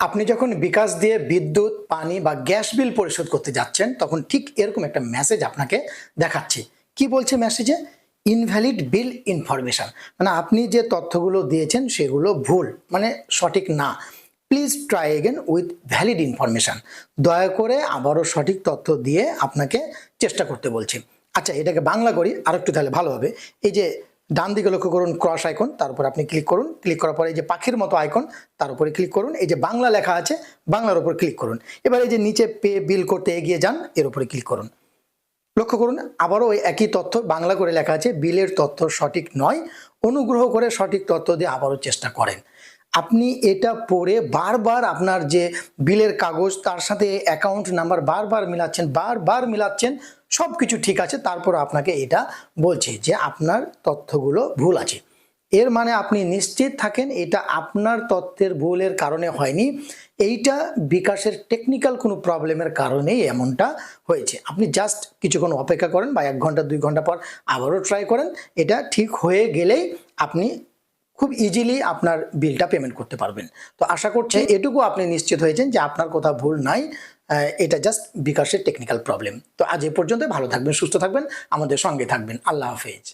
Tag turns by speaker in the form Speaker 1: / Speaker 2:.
Speaker 1: আপনি যখন বিকাশ দিয়ে বিদ্যুৎ, পানি বা গ্যাস বিল পরিশোধ করতে যাচ্ছেন, তখন ঠিক এরকম একটা মেসেজ আপনাকে দেখাচ্ছে। কি বলছে মেসেজে ইনভ্যালিড বিল ইনফরমেশান মানে আপনি যে তথ্যগুলো দিয়েছেন, সেগুলো ভুল মানে সঠিক না। Please try again with valid information দয়া করে আবারও সঠিক তথ্য দিয়ে আপনাকে চেষ্টা করতে বলছি। আচ্ছা এটাকে বাংলা করি আর একটু তাহলে ভালো হবে। এই যে ডান দিকে লক্ষ্য করুন ক্রস আইকন তার উপর আপনি ক্লিক করুন। ক্লিক করার পরে এই যে পাখির মতো আইকন তার উপরে ক্লিক করুন। এই যে বাংলা লেখা আছে, বাংলার উপর ক্লিক করুন। এবার এই যে নিচে পে বিল করতে এগিয়ে যান, এর উপরে ক্লিক করুন। লক্ষ্য করুন, আবারও ওই একই তথ্য, বাংলা করে লেখা আছে বিলের তথ্য সঠিক নয়। অনুগ্রহ করে সঠিক তথ্য দিয়ে আবারও চেষ্টা করেন। আপনি এটা পড়ে বারবার আপনার যে বিলের কাগজ, তার সাথে অ্যাকাউন্ট নাম্বার বারবার মিলাচ্ছেন বারবার মিলাচ্ছেন সব কিছু ঠিক আছে, তারপর আপনাকে এটা বলছে যে আপনার তথ্যগুলো ভুল আছে। এর মানে আপনি নিশ্চিত থাকেন, এটা আপনার তথ্যের ভুলের কারণে হয়নি। এইটা বিকাশের টেকনিক্যাল কোনো প্রবলেমের কারণেই এমনটা হয়েছে। আপনি জাস্ট কিছুক্ষণ অপেক্ষা করেন বা এক ঘণ্টা, দুই ঘণ্টা পর আবারও ট্রাই করেন। এটা ঠিক হয়ে গেলেই আপনি খুব ইজিলি আপনার বিলটা পেমেন্ট করতে পারবেন। তো আশা করছি এটুকু আপনি নিশ্চিত হয়েছেন যে আপনার কোথাও ভুল নাই এটা জাস্ট বিকাশের টেকনিক্যাল প্রবলেম তো আজ এ পর্যন্ত ভালো থাকবেন সুস্থ থাকবেন আমাদের সঙ্গে থাকবেন। আল্লাহ হাফেজ।